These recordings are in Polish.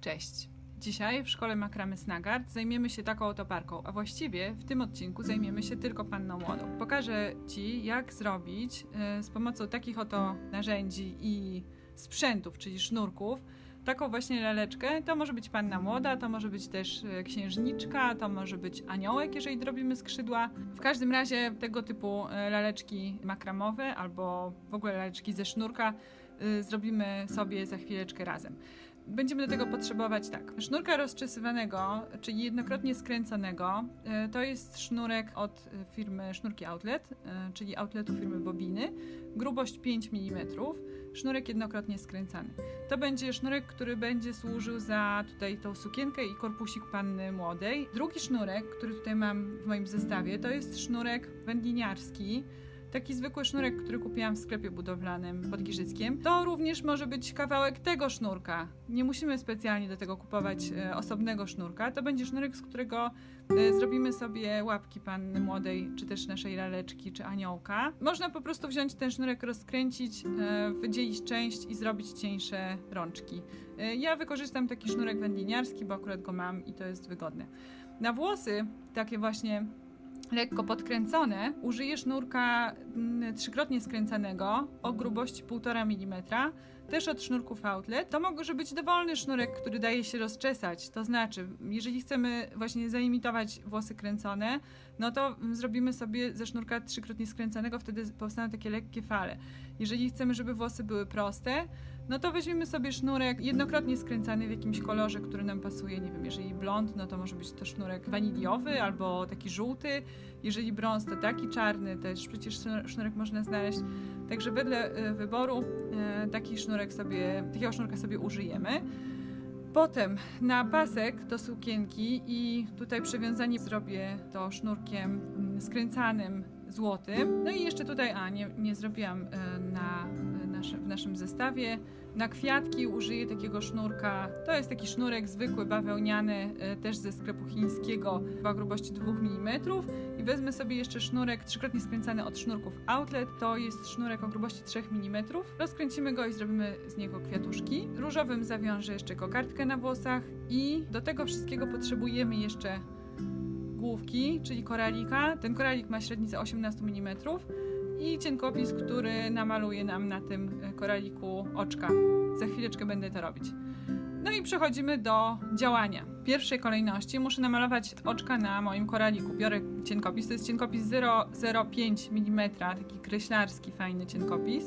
Cześć! Dzisiaj w szkole Makramy Snagard zajmiemy się taką oto parką, a właściwie w tym odcinku zajmiemy się tylko panną młodą. Pokażę Ci, jak zrobić e, z pomocą takich oto narzędzi i sprzętów, czyli sznurków, taką właśnie laleczkę. To może być panna młoda, to może być też e, księżniczka, to może być aniołek, jeżeli drobimy skrzydła. W każdym razie tego typu e, laleczki makramowe albo w ogóle laleczki ze sznurka zrobimy sobie za chwileczkę razem. Będziemy do tego potrzebować tak. Sznurka rozczesywanego, czyli jednokrotnie skręconego, e, to jest sznurek od firmy Sznurki Outlet, e, czyli outletu firmy Bobiny. Grubość 5 mm, sznurek jednokrotnie skręcany. To będzie sznurek, który będzie służył za tutaj tą sukienkę i korpusik panny młodej. Drugi sznurek, który tutaj mam w moim zestawie, to jest sznurek wędliniarski. Taki zwykły sznurek, który kupiłam w sklepie budowlanym pod Giżyckiem. To również może być kawałek tego sznurka. Nie musimy specjalnie do tego kupować e, osobnego sznurka. To będzie sznurek, z którego e, zrobimy sobie łapki panny młodej, czy też naszej laleczki, czy aniołka. Można po prostu wziąć ten sznurek, rozkręcić, e, wydzielić część i zrobić cieńsze rączki. Ja wykorzystam taki sznurek wędliniarski, bo akurat go mam i to jest wygodne. Na włosy, takie właśnie lekko podkręcone, użyję sznurka mm, trzykrotnie skręcanego o grubości 1,5 mm, też od sznurków outlet. To może być dowolny sznurek, który daje się rozczesać. To znaczy, jeżeli chcemy właśnie zaimitować włosy kręcone, no to zrobimy sobie ze sznurka trzykrotnie skręcanego, wtedy powstaną takie lekkie fale. Jeżeli chcemy, żeby włosy były proste, no to weźmiemy sobie sznurek jednokrotnie skręcany w jakimś kolorze, który nam pasuje. Nie wiem, jeżeli blond, no to może być to sznurek waniliowy albo taki żółty. Jeżeli brąz, to taki czarny, też przecież sznur- sznurek można znaleźć. Także wedle e, wyboru e, taki sznurek sobie, takiego sznurka sobie użyjemy. Potem na pasek do sukienki i tutaj przywiązanie zrobię to sznurkiem mm, skręcanym złotym. No i jeszcze tutaj, a nie, nie zrobiłam e, na e, w naszym zestawie. Na kwiatki użyję takiego sznurka. To jest taki sznurek zwykły, bawełniany, e, też ze sklepu chińskiego, o grubości 2 mm. I wezmę sobie jeszcze sznurek trzykrotnie skręcany od sznurków Outlet. To jest sznurek o grubości 3 mm. Rozkręcimy go i zrobimy z niego kwiatuszki. Różowym zawiążę jeszcze kokardkę na włosach i do tego wszystkiego potrzebujemy jeszcze główki, czyli koralika. Ten koralik ma średnicę 18 mm i cienkopis, który namaluje nam na tym e, koraliku oczka. Za chwileczkę będę to robić. No i przechodzimy do działania. W pierwszej kolejności muszę namalować oczka na moim koraliku. Biorę cienkopis, to jest cienkopis 0,05 mm, taki kreślarski, fajny cienkopis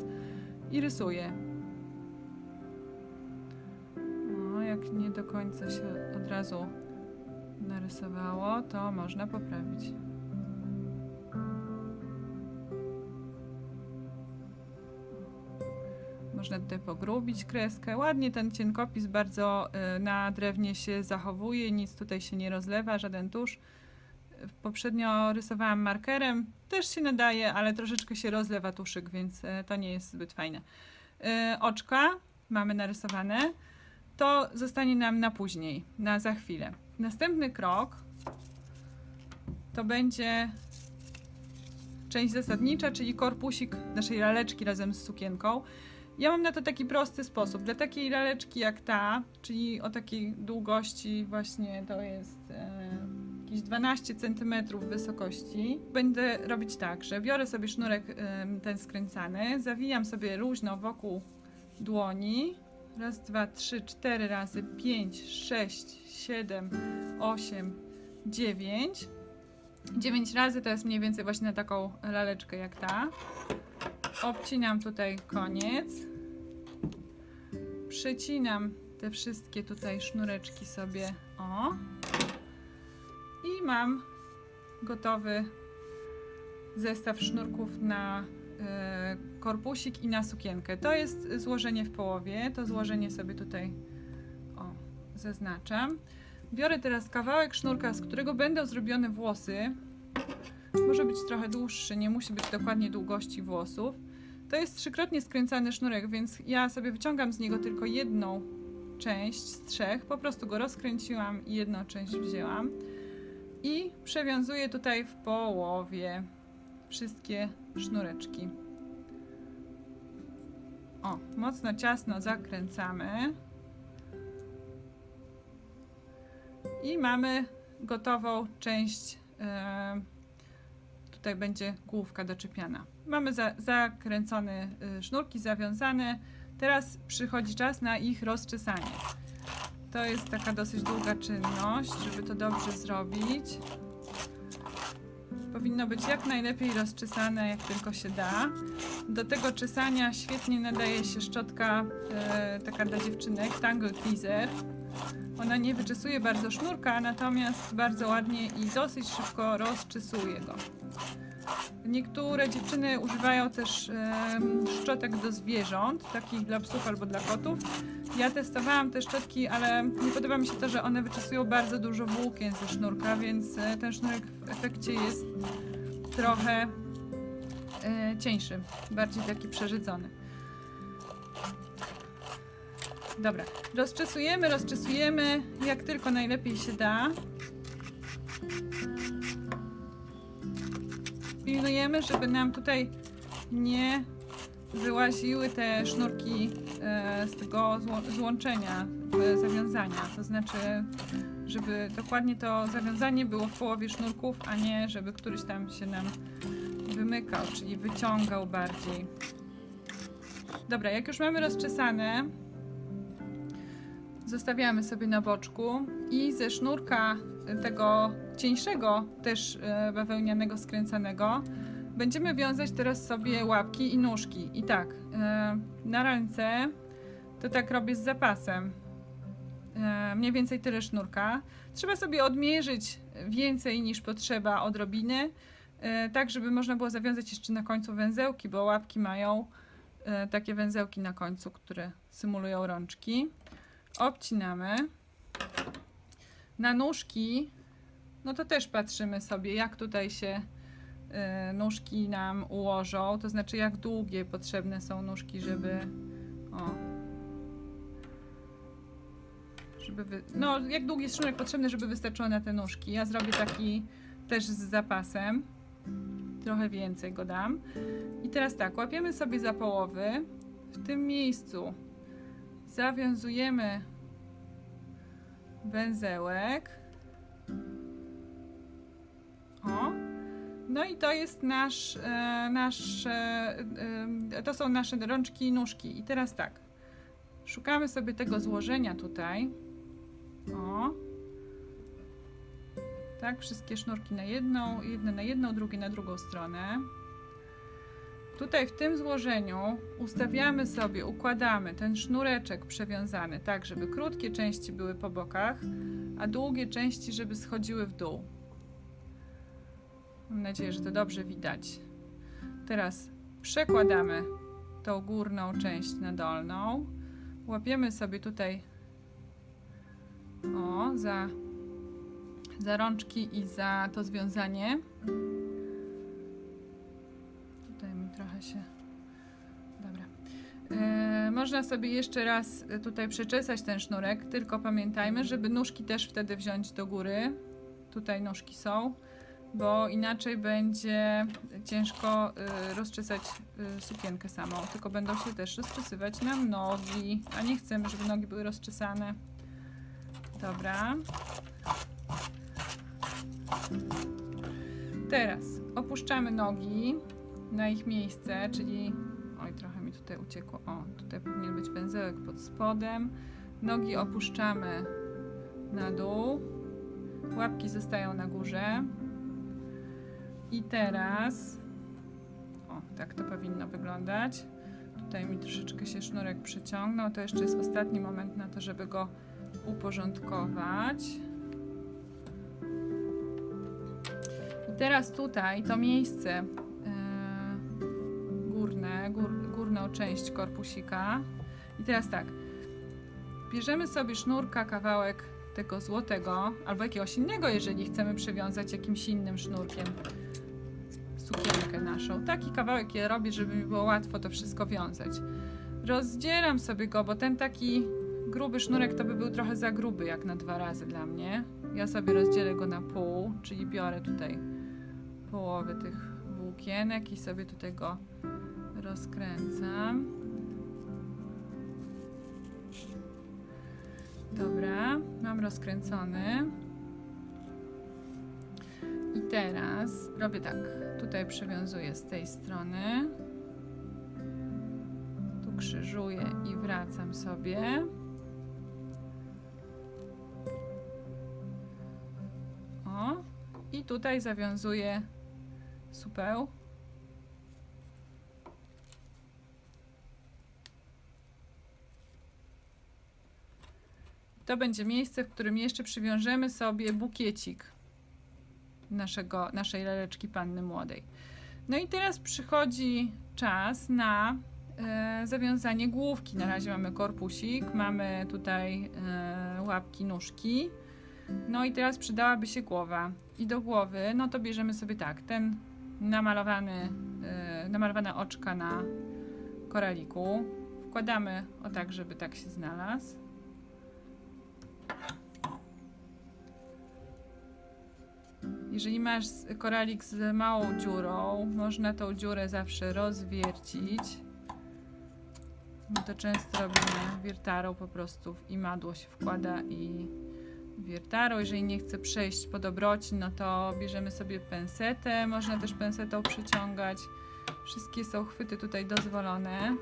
i rysuję. No, jak nie do końca się od razu narysowało, to można poprawić. Można tutaj pogrubić kreskę. Ładnie ten cienkopis bardzo y, na drewnie się zachowuje, nic tutaj się nie rozlewa, żaden tusz. Poprzednio rysowałam markerem, też się nadaje, ale troszeczkę się rozlewa tuszyk, więc y, to nie jest zbyt fajne. Y, Oczka mamy narysowane, to zostanie nam na później, na za chwilę. Następny krok to będzie część zasadnicza, czyli korpusik naszej laleczki razem z sukienką. Ja mam na to taki prosty sposób. Dla takiej laleczki jak ta, czyli o takiej długości właśnie to jest e, jakieś 12 cm wysokości, będę robić tak, że biorę sobie sznurek e, ten skręcany, zawijam sobie luźno wokół dłoni. Raz, dwa, trzy, cztery razy, pięć, sześć, siedem, osiem, dziewięć. Dziewięć razy to jest mniej więcej właśnie na taką laleczkę jak ta. Obcinam tutaj koniec. Przecinam te wszystkie tutaj sznureczki sobie. O. I mam gotowy zestaw sznurków na e, korpusik i na sukienkę. To jest złożenie w połowie. To złożenie sobie tutaj o, zaznaczam. Biorę teraz kawałek sznurka, z którego będą zrobione włosy. Może być trochę dłuższy, nie musi być dokładnie długości włosów. To jest trzykrotnie skręcany sznurek, więc ja sobie wyciągam z niego tylko jedną część z trzech. Po prostu go rozkręciłam i jedną część wzięłam. I przewiązuję tutaj w połowie wszystkie sznureczki. O, mocno ciasno zakręcamy. I mamy gotową część. Tutaj będzie główka doczepiana. Mamy za, zakręcone y, sznurki, zawiązane. Teraz przychodzi czas na ich rozczesanie. To jest taka dosyć długa czynność, żeby to dobrze zrobić. Powinno być jak najlepiej rozczesane, jak tylko się da. Do tego czesania świetnie nadaje się szczotka e, taka dla dziewczynek, Tangle Teaser. Ona nie wyczesuje bardzo sznurka, natomiast bardzo ładnie i dosyć szybko rozczesuje go. Niektóre dziewczyny używają też em, szczotek do zwierząt, takich dla psów albo dla kotów. Ja testowałam te szczotki, ale nie podoba mi się to, że one wyczesują bardzo dużo włókien ze sznurka, więc e, ten sznurek w efekcie jest trochę e, cieńszy, bardziej taki przeżydzony. Dobra, rozczesujemy, rozczesujemy jak tylko najlepiej się da. Pilnujemy, żeby nam tutaj nie wyłaziły te sznurki e, z tego złączenia, zawiązania. To znaczy, żeby dokładnie to zawiązanie było w połowie sznurków, a nie żeby któryś tam się nam wymykał, czyli wyciągał bardziej. Dobra, jak już mamy rozczesane, zostawiamy sobie na boczku i ze sznurka tego cieńszego, też e, bawełnianego skręcanego, będziemy wiązać teraz sobie łapki i nóżki. I tak, e, na ręce to tak robię z zapasem. E, Mniej więcej tyle sznurka. Trzeba sobie odmierzyć więcej niż potrzeba odrobiny, tak żeby można było zawiązać jeszcze na końcu węzełki, bo łapki mają takie węzełki na końcu, które symulują rączki. Obcinamy. Na nóżki, no to też patrzymy sobie, jak tutaj się y, nóżki nam ułożą, to znaczy jak długie potrzebne są nóżki, żeby o, żeby wy, no jak długi jest sznurek potrzebny, żeby wystarczyło na te nóżki. Ja zrobię taki też z zapasem, trochę więcej go dam. I teraz tak, łapiemy sobie za połowy, w tym miejscu zawiązujemy węzełek. O. No i to jest nasz, e, nasz e, to są nasze rączki i nóżki. I teraz tak, szukamy sobie tego złożenia tutaj. O. Tak, wszystkie sznurki na jedną, jedne na jedną, drugie na drugą stronę. Tutaj w tym złożeniu ustawiamy sobie, układamy ten sznureczek przewiązany tak, żeby krótkie części były po bokach, a długie części, żeby schodziły w dół. Mam nadzieję, że to dobrze widać. Teraz przekładamy tą górną część na dolną. Łapiemy sobie tutaj o, za, za rączki i za to związanie. Trochę się. Dobra. E, można sobie jeszcze raz tutaj przeczesać ten sznurek, tylko pamiętajmy, żeby nóżki też wtedy wziąć do góry. Tutaj nóżki są, bo inaczej będzie ciężko e, rozczesać e, sukienkę samą, tylko będą się też rozczesywać nam nogi, a nie chcemy, żeby nogi były rozczesane. Dobra. Teraz opuszczamy nogi na ich miejsce, czyli oj, trochę mi tutaj uciekło. O, tutaj powinien być węzełek pod spodem. Nogi opuszczamy na dół. Łapki zostają na górze. I teraz o, tak to powinno wyglądać. Tutaj mi troszeczkę się sznurek przyciągnął. To jeszcze jest ostatni moment na to, żeby go uporządkować. I teraz tutaj to miejsce część korpusika. I teraz tak, bierzemy sobie sznurka, kawałek tego złotego, albo jakiegoś innego, jeżeli chcemy przywiązać jakimś innym sznurkiem sukienkę naszą. Taki kawałek ja robię, żeby mi było łatwo to wszystko wiązać. Rozdzielam sobie go, bo ten taki gruby sznurek to by był trochę za gruby, jak na dwa razy dla mnie. Ja sobie rozdzielę go na pół, czyli biorę tutaj połowę tych włókienek i sobie tutaj go rozkręcam. Dobra, mam rozkręcony. teraz robię tak. Tutaj przywiązuję z tej strony. Tu krzyżuję i wracam sobie. O, i tutaj zawiązuję supeł. To będzie miejsce, w którym jeszcze przywiążemy sobie bukiecik naszego, naszej laleczki panny młodej. No i teraz przychodzi czas na e, zawiązanie główki. Na razie mamy korpusik, mamy tutaj e, łapki, nóżki. No i teraz przydałaby się głowa. I do głowy, no to bierzemy sobie tak, ten namalowany, e, namalowane oczka na koraliku. Wkładamy o tak, żeby tak się znalazł. Jeżeli masz koralik z małą dziurą, można tą dziurę zawsze rozwiercić. My to często robimy wiertarą po prostu w imadło się wkłada i wiertarą. Jeżeli nie chce przejść po dobroci, no to bierzemy sobie pensetę. Można też pensetą przyciągać. Wszystkie są chwyty tutaj dozwolone.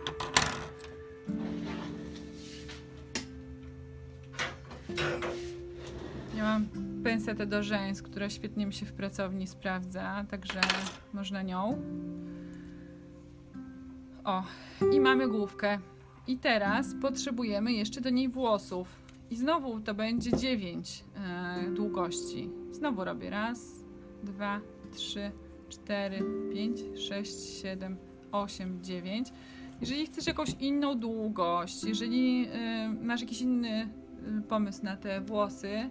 Ja mam pensetę do rzęs, która świetnie mi się w pracowni sprawdza, także można nią. O, i mamy główkę. I teraz potrzebujemy jeszcze do niej włosów. I znowu to będzie 9 e, długości. Znowu robię raz, dwa, trzy, cztery, pięć, sześć, siedem, osiem, dziewięć. Jeżeli chcesz jakąś inną długość, jeżeli e, masz jakiś inny pomysł na te włosy,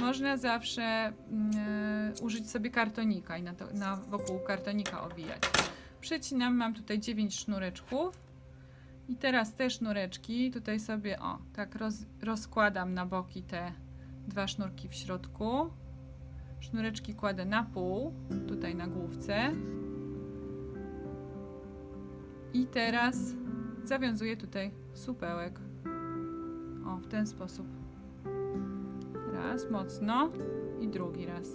można zawsze mm, e, użyć sobie kartonika i na, to, na wokół kartonika owijać. Przecinam, mam tutaj 9 sznureczków. I teraz te sznureczki tutaj sobie, o, tak roz, rozkładam na boki te dwa sznurki w środku. Sznureczki kładę na pół, tutaj na główce. I teraz zawiązuję tutaj supełek. O, w ten sposób. Raz mocno i drugi raz.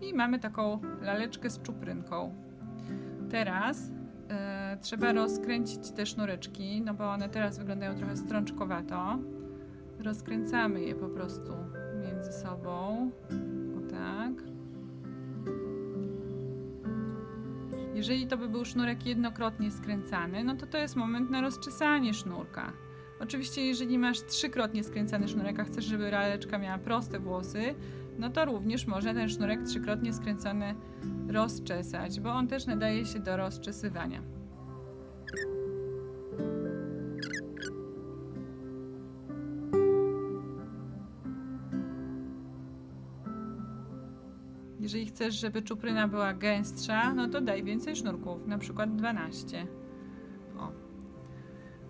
I mamy taką laleczkę z czuprynką. Teraz e, trzeba rozkręcić te sznureczki, no bo one teraz wyglądają trochę strączkowato. Rozkręcamy je po prostu między sobą. Jeżeli to by był sznurek jednokrotnie skręcany, no to to jest moment na rozczesanie sznurka. Oczywiście, jeżeli masz trzykrotnie skręcany sznurek, a chcesz, żeby laleczka miała proste włosy, no to również można ten sznurek trzykrotnie skręcony rozczesać, bo on też nadaje się do rozczesywania. Jeżeli chcesz, żeby czupryna była gęstsza, no to daj więcej sznurków, na przykład 12. O.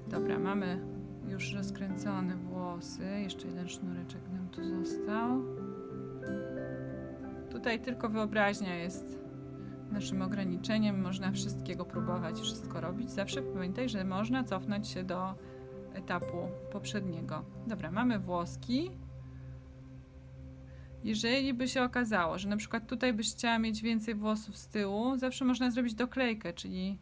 Dobra, mamy już rozkręcone włosy. Jeszcze jeden sznureczek nam tu został. Tutaj tylko wyobraźnia jest naszym ograniczeniem. Można wszystkiego próbować, wszystko robić. Zawsze pamiętaj, że można cofnąć się do etapu poprzedniego. Dobra, mamy włoski. Jeżeli by się okazało, że na przykład tutaj byś chciała mieć więcej włosów z tyłu, zawsze można zrobić doklejkę, czyli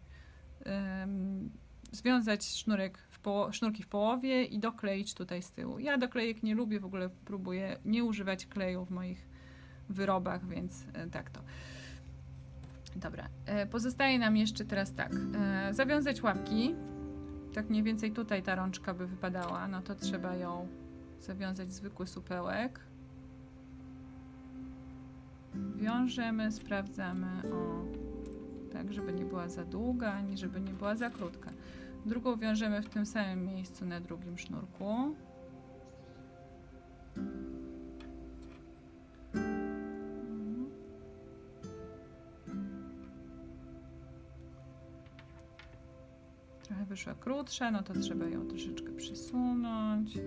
związać sznurek w sznurki w połowie i dokleić tutaj z tyłu. Ja doklejek nie lubię, w ogóle próbuję nie używać kleju w moich wyrobach, więc e, tak to. Dobra, e, pozostaje nam jeszcze teraz tak, e, zawiązać łapki, tak mniej więcej tutaj ta rączka by wypadała, no to trzeba ją zawiązać zwykły supełek. Wiążemy, sprawdzamy, o, tak, żeby nie była za długa, ani żeby nie była za krótka. Drugą wiążemy w tym samym miejscu na drugim sznurku. Trochę wyszła krótsza, no to trzeba ją troszeczkę przysunąć.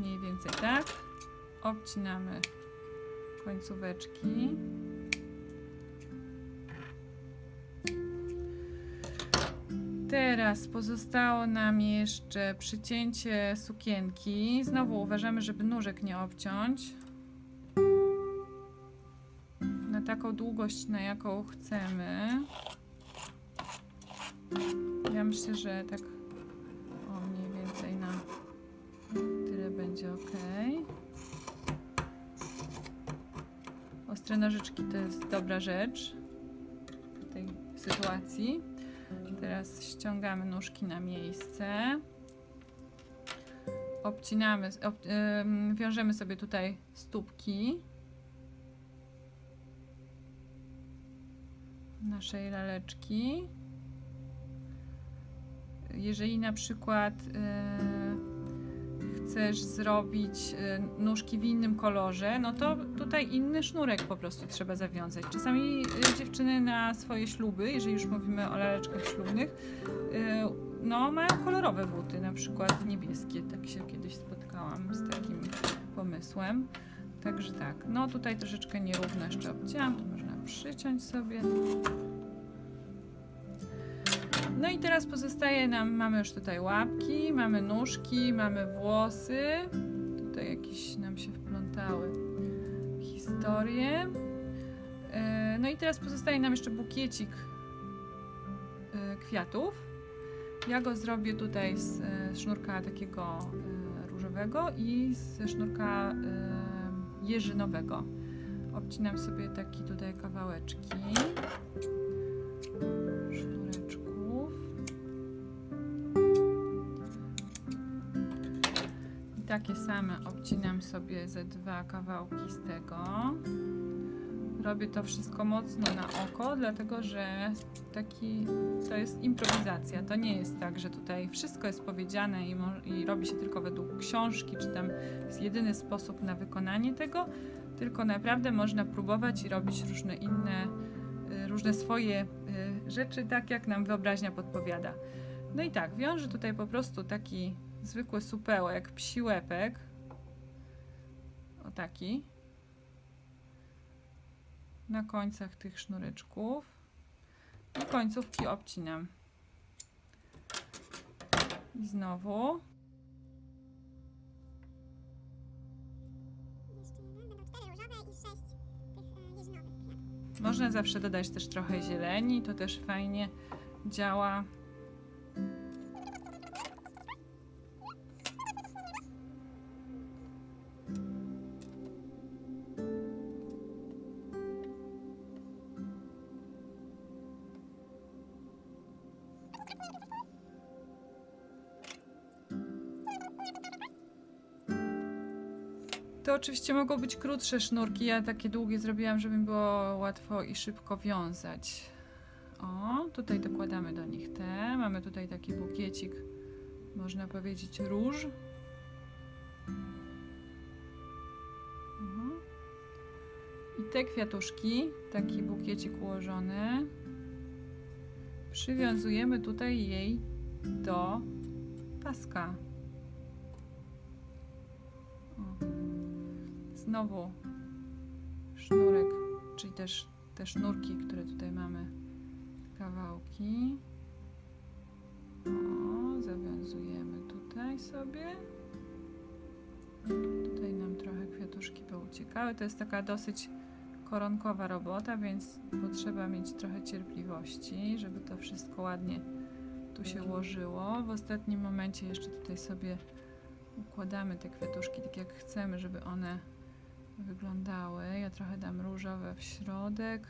Mniej więcej tak. Obcinamy końcóweczki. teraz pozostało nam jeszcze przycięcie sukienki. Znowu uważamy, żeby nóżek nie obciąć. Na taką długość, na jaką chcemy. Ja myślę, że tak Ostre nożyczki to jest dobra rzecz w tej sytuacji. Teraz ściągamy nóżki na miejsce. Obcinamy, ob, ym, wiążemy sobie tutaj stópki naszej laleczki. Jeżeli na przykład yy, chcesz zrobić yy, nóżki w innym kolorze, no to tutaj inny sznurek po prostu trzeba zawiązać. Czasami yy, dziewczyny na swoje śluby, jeżeli już mówimy o laleczkach ślubnych, yy, no mają kolorowe buty, na przykład niebieskie. Tak się kiedyś spotkałam z takim pomysłem. Także tak, no tutaj troszeczkę nierówno jeszcze obcięłam, to można przyciąć sobie. No i teraz pozostaje nam, mamy już tutaj łapki, mamy nóżki, mamy włosy. Tutaj jakieś nam się wplątały historie. E, No i teraz pozostaje nam jeszcze bukiecik e, kwiatów. Ja go zrobię tutaj z e, sznurka takiego różowego i ze sznurka jeżynowego. Obcinam sobie taki tutaj kawałeczki takie same obcinam sobie ze dwa kawałki z tego. Robię to wszystko mocno na oko, dlatego że taki, to jest improwizacja. To nie jest tak, że tutaj wszystko jest powiedziane i, i robi się tylko według książki, czy tam jest jedyny sposób na wykonanie tego, tylko naprawdę można próbować i robić różne inne, y, różne swoje y, rzeczy, tak jak nam wyobraźnia podpowiada. No i tak, wiążę tutaj po prostu taki zwykły supełek, psi łepek. O taki. Na końcach tych sznureczków. I końcówki obcinam. I znowu. Można zawsze dodać też trochę zieleni, to też fajnie działa. Oczywiście mogą być krótsze sznurki. Ja takie długie zrobiłam, żeby mi było łatwo i szybko wiązać. O, tutaj dokładamy do nich te. Mamy tutaj taki bukiecik, można powiedzieć róż. Mhm. I te kwiatuszki, taki bukiecik ułożony, przywiązujemy tutaj jej do paska. Znowu sznurek, czyli też te sznurki, które tutaj mamy, kawałki. O, zawiązujemy tutaj sobie. Tutaj nam trochę kwiatuszki pouciekały. To jest taka dosyć koronkowa robota, więc potrzeba mieć trochę cierpliwości, żeby to wszystko ładnie tu się ułożyło. W ostatnim momencie jeszcze tutaj sobie układamy te kwiatuszki tak jak chcemy, żeby one wyglądały. Ja trochę dam różowe w środek,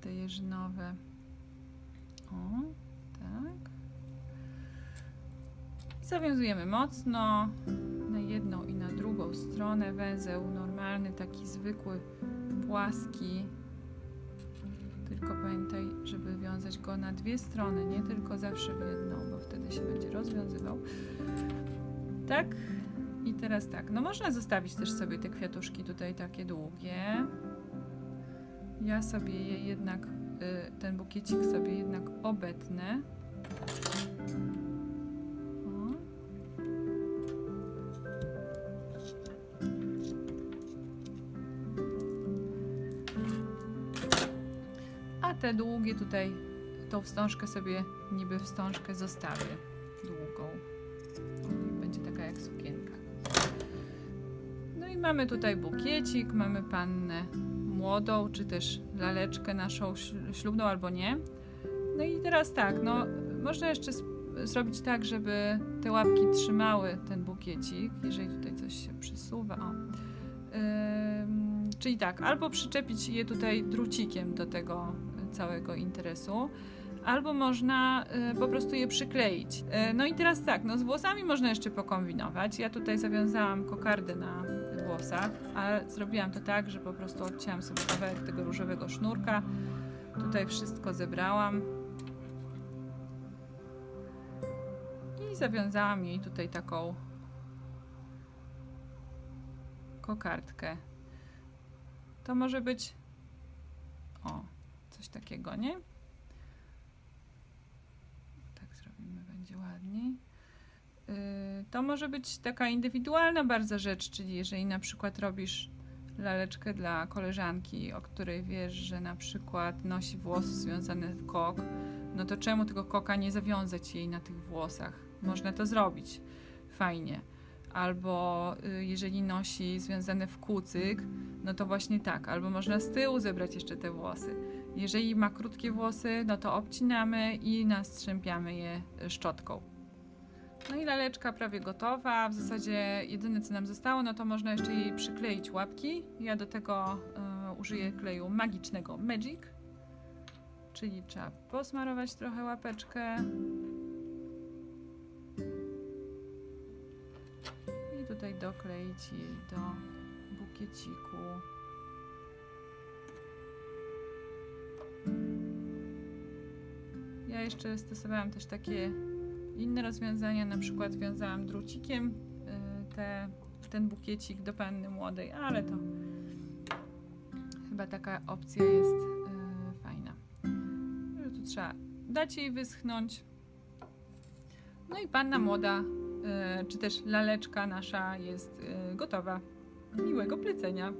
te jeżynowe. O, tak. I zawiązujemy mocno na jedną i na drugą stronę. Węzeł normalny, taki zwykły, płaski. Tylko pamiętaj, żeby wiązać go na dwie strony, nie tylko zawsze w jedną, bo wtedy się będzie rozwiązywał. Tak, i teraz tak, no można zostawić też sobie te kwiatuszki tutaj takie długie. Ja sobie je jednak, y, ten bukiecik sobie jednak obetnę. A te długie tutaj tą wstążkę sobie niby wstążkę zostawię długą. Będzie taka jak sukienka. Mamy tutaj bukiecik, mamy pannę młodą, czy też laleczkę naszą śl- ślubną albo nie. No i teraz tak, no można jeszcze zrobić tak, żeby te łapki trzymały ten bukiecik, jeżeli tutaj coś się przesuwa. O. Czyli tak, albo przyczepić je tutaj drucikiem do tego całego interesu, albo można y, po prostu je przykleić. Y, no i teraz tak, no z włosami można jeszcze pokombinować. Ja tutaj zawiązałam kokardę na włosach, a zrobiłam to tak, że po prostu odcięłam sobie kawałek tego różowego sznurka. Tutaj wszystko zebrałam. I zawiązałam jej tutaj taką kokardkę. To może być o, coś takiego, nie? Tak zrobimy, będzie ładniej. Yy, to może być taka indywidualna bardzo rzecz, czyli jeżeli na przykład robisz laleczkę dla koleżanki, o której wiesz, że na przykład nosi włosy związane w kok, no to czemu tego koka nie zawiązać jej na tych włosach? Można to zrobić. Fajnie. Albo y, jeżeli nosi związane w kucyk, no to właśnie tak. Albo można z tyłu zebrać jeszcze te włosy. Jeżeli ma krótkie włosy, no to obcinamy i nastrzępiamy je y, szczotką. No i laleczka prawie gotowa. W zasadzie jedyne co nam zostało, no to można jeszcze jej przykleić łapki. Ja do tego y, użyję kleju magicznego Magic. Czyli trzeba posmarować trochę łapeczkę. I tutaj dokleić jej do bukieciku. Ja jeszcze stosowałam też takie inne rozwiązania, na przykład wiązałam drucikiem y, te, ten bukiecik do panny młodej, ale to chyba taka opcja jest y, fajna. Że tu trzeba dać jej wyschnąć. No i panna młoda, y, czy też laleczka nasza jest gotowa. Miłego plecenia.